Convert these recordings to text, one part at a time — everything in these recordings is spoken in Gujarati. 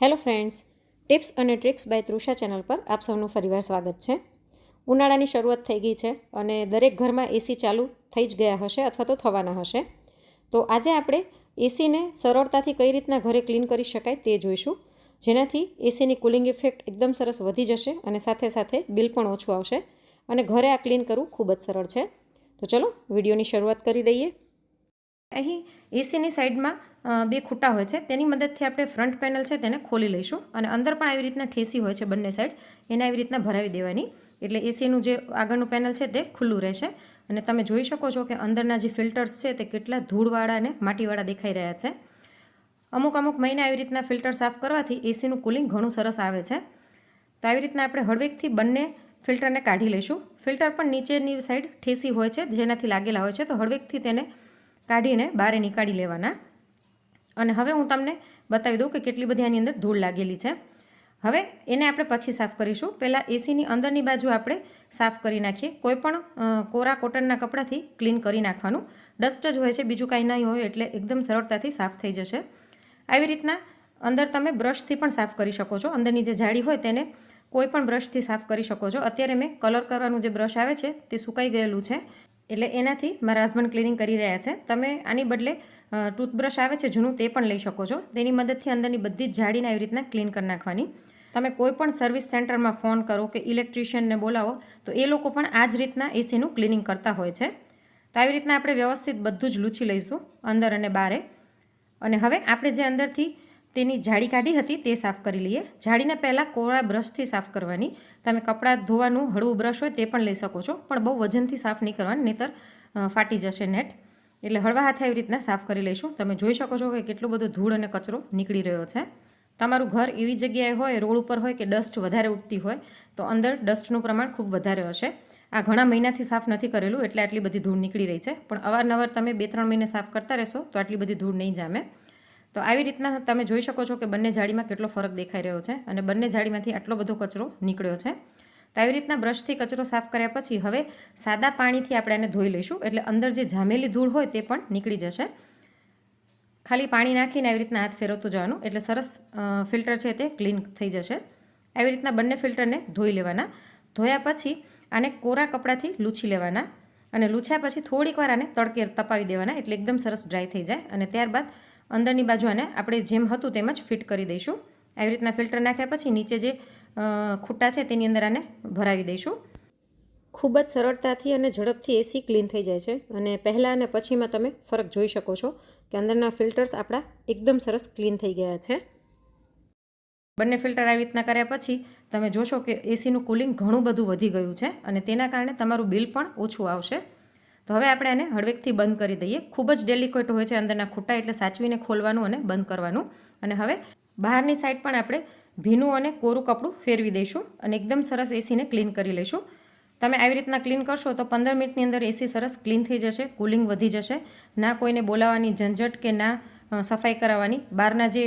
હેલો ફ્રેન્ડ્સ, ટિપ્સ અને ટ્રિક્સ બાય તૃષા ચેનલ પર આપ સૌનું ફરીવાર સ્વાગત છે. ઉનાળાની શરૂઆત થઈ ગઈ છે અને દરેક ઘરમાં એસી ચાલુ થઈ જ ગયા હશે અથવા તો થવાના હશે. તો આજે આપણે એસીને સરળતાથી કઈ રીતના ઘરે ક્લીન કરી શકાય તે જોઈશું. જેનાથી એસીની કુલિંગ ઇફેક્ટ એકદમ સરસ વધી જશે અને સાથે સાથે બિલ પણ ઓછું આવશે અને ઘરે આ ક્લીન કરવું ખૂબ જ સરળ છે. તો ચલો વિડીયોની શરૂઆત કરી દઈએ. અહીં એસીની સાઈડમાં બે ખૂટા હોય છે. તેની મદદથી આપણે ફ્રન્ટ પેનલ છે તેને ખોલી લઈશું અને અંદર પણ આવી રીતના ઠેસી હોય છે બંને સાઈડ. એને આવી રીતના ભરાવી દેવાની. એટલે એસીનું જે આગળનું પેનલ છે તે ખુલ્લું રહેશે. અને તમે જોઈ શકો છો કે અંદરના જે ફિલ્ટર્સ છે તે કેટલા ધૂળવાળા અને માટીવાળા દેખાઈ રહ્યા છે. અમુક અમુક મહિને આવી રીતના ફિલ્ટર સાફ કરવાથી એસીનું કુલિંગ ઘણું સરસ આવે છે. તો આવી રીતના આપણે હળવેકથી બંને ફિલ્ટરને કાઢી લઈશું. ફિલ્ટર પણ નીચેની સાઈડ ઠેસી હોય છે, જેનાથી લાગેલા હોય છે. તો હળવેકથી તેને કાઢીને બહાર નીકાળી લેવાના. અને હવે હું તમને બતાવી દઉં કે કેટલી બધી આની અંદર ધૂળ લાગેલી છે. હવે એને આપણે પછી સાફ કરીશું. પહેલાં એસીની અંદરની બાજુ આપણે સાફ કરી નાખીએ. કોઈ પણ કોરા કોટનના કપડાથી ક્લીન કરી નાખવાનું. ડસ્ટ જ હોય છે, બીજું કાંઈ નહીં હોય એટલે એકદમ સરળતાથી સાફ થઈ જશે. આવી રીતના અંદર તમે બ્રશથી પણ સાફ કરી શકો છો. અંદરની જે જાળી હોય તેને કોઈ પણ બ્રશથી સાફ કરી શકો છો. અત્યારે મેં કલર કરવાનું જે બ્રશ આવે છે તે સુકાઈ ગયેલું છે. એટલે એનાથી મારા હસબન્ડ ક્લિનિંગ કરી રહ્યા છે. તમે આની બદલે ટૂથબ્રશ આવે છે, જૂનું તે પણ લઈ શકો છો. તેની મદદથી અંદરની બધી જ જાળીને આવી રીતના ક્લીન કરી નાખવાની. તમે કોઈ પણ સર્વિસ સેન્ટરમાં ફોન કરો કે ઇલેક્ટ્રિશિયનને બોલાવો, તો એ લોકો પણ આ જ રીતના એસીનું ક્લિનિંગ કરતા હોય છે. તો આવી રીતના આપણે વ્યવસ્થિત બધું જ લૂછી લઈશું, અંદર અને બારે. અને હવે આપણે જે અંદરથી તેની જાળી કાઢી હતી, તે સાફ કરી લઈએ. જાળીને પહેલાં કોરા બ્રશથી સાફ કરવાની. તમે કપડાં ધોવાનું, હળવું બ્રશ હોય તે પણ લઈ શકો છો, પણ બહુ વજનથી સાફ નહીં કરવાની, નહીતર ફાટી જશે નેટ. એટલે હળવા હાથે આવી રીતના સાફ કરી લઈશું. તમે જોઈ શકો છો કે કેટલો બધો ધૂળ અને કચરો નીકળી રહ્યો છે. તમારું ઘર એવી જગ્યાએ હોય, રોડ ઉપર હોય કે ડસ્ટ વધારે ઉઠતી હોય, તો અંદર ડસ્ટનું પ્રમાણ ખૂબ વધારે હશે. આ ઘણા મહિનાથી સાફ નથી કરેલું, એટલે આટલી બધી ધૂળ નીકળી રહી છે. પણ અવારનવાર તમે બે ત્રણ મહિને સાફ કરતા રહેશો, તો આટલી બધી ધૂળ નહીં જામે. તો આવી રીતના તમે જોઈ શકો છો કે બંને જાળીમાં કેટલો ફરક દેખાઈ રહ્યો છે અને બંને જાળીમાંથી આટલો બધો કચરો નીકળ્યો છે. તો આવી રીતના બ્રશથી કચરો સાફ કર્યા પછી હવે સાદા પાણીથી આપણે એને ધોઈ લઈશું એટલે અંદર જે જામેલી ધૂળ હોય તે પણ નીકળી જશે. ખાલી પાણી નાખીને આવી રીતના હાથ ફેરવતું જવાનું એટલે સરસ ફિલ્ટર છે તે ક્લીન થઈ જશે. આવી રીતના બંને ફિલ્ટરને ધોઈ લેવાના. ધોયા પછી આને કોરા કપડાથી લૂછી લેવાના અને લૂછ્યા પછી થોડીક વાર આને તડકે તપાવી દેવાના એટલે એકદમ સરસ ડ્રાય થઈ જાય અને ત્યારબાદ અંદરની બાજુ આને આપણે જેમ હતું તેમ જ ફિટ કરી દઈશું. આવી રીતના ફિલ્ટર નાખ્યા પછી નીચે જે ખૂટા છે તેની અંદર આને ભરાવી દઈશું. ખૂબ જ સરળતાથી અને ઝડપથી એસી ક્લીન થઈ જાય છે અને પહેલાં અને પછીમાં તમે ફરક જોઈ શકો છો કે અંદરના ફિલ્ટર્સ આપણા એકદમ સરસ ક્લીન થઈ ગયા છે. બંને ફિલ્ટર આવી રીતના કર્યા પછી તમે જોશો કે એસીનું કુલિંગ ઘણું બધું વધી ગયું છે અને તેના કારણે તમારું બિલ પણ ઓછું આવશે. તો હવે આપણે આને હળવેકથી બંધ કરી દઈએ. ખૂબ જ ડેલિકેટ હોય છે અંદરના ખૂટા એટલે સાચવીને ખોલવાનું અને બંધ કરવાનું. અને હવે બહારની સાઈડ પણ આપણે ભીનું અને કોરું કપડું ફેરવી દઈશું અને એકદમ સરસ એસીને ક્લીન કરી લઈશું. તમે આવી રીતના ક્લીન કરશો તો પંદર મિનિટની અંદર એસી સરસ ક્લીન થઈ જશે કુલિંગ વધી જશે. ના કોઈને બોલાવવાની ઝંઝટ કે ના સફાઈ કરાવવાની. બહારના જે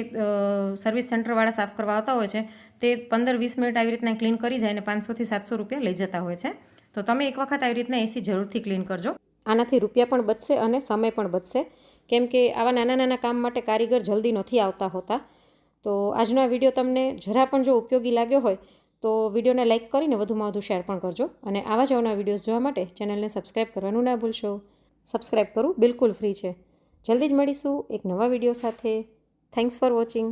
સર્વિસ સેન્ટરવાળા સાફ કરવા આવતા હોય છે, તે પંદર વીસ મિનિટ આવી રીતના ક્લીન કરી જાય અને પાંચસોથી સાતસો રૂપિયા લઈ જતા હોય છે. તો તમે એક વખત આવી રીતના એસી જરૂરથી ક્લીન કરજો. આનાથી રૂપિયા પણ બચશે અને સમય પણ બચશે. કેમ કે આવા નાના નાના કામ માટે કારીગર જલ્દી નથી આવતા હોતા. તો આજનો આ વીડિયો તમને જરા પણ જો ઉપયોગી લાગ્યો હોય, તો વિડીયોને લાઇક કરીને વધુમાં વધુ શેર પણ કરજો અને આવા જ અવનવા વિડીયોઝ જોવા માટે ચેનલને સબસ્ક્રાઈબ કરવાનું ના ભૂલશો. સબસ્ક્રાઈબ કરવું બિલકુલ ફ્રી છે. જલ્દી જ મળીશું એક નવા વીડિયો સાથે. Thanks for watching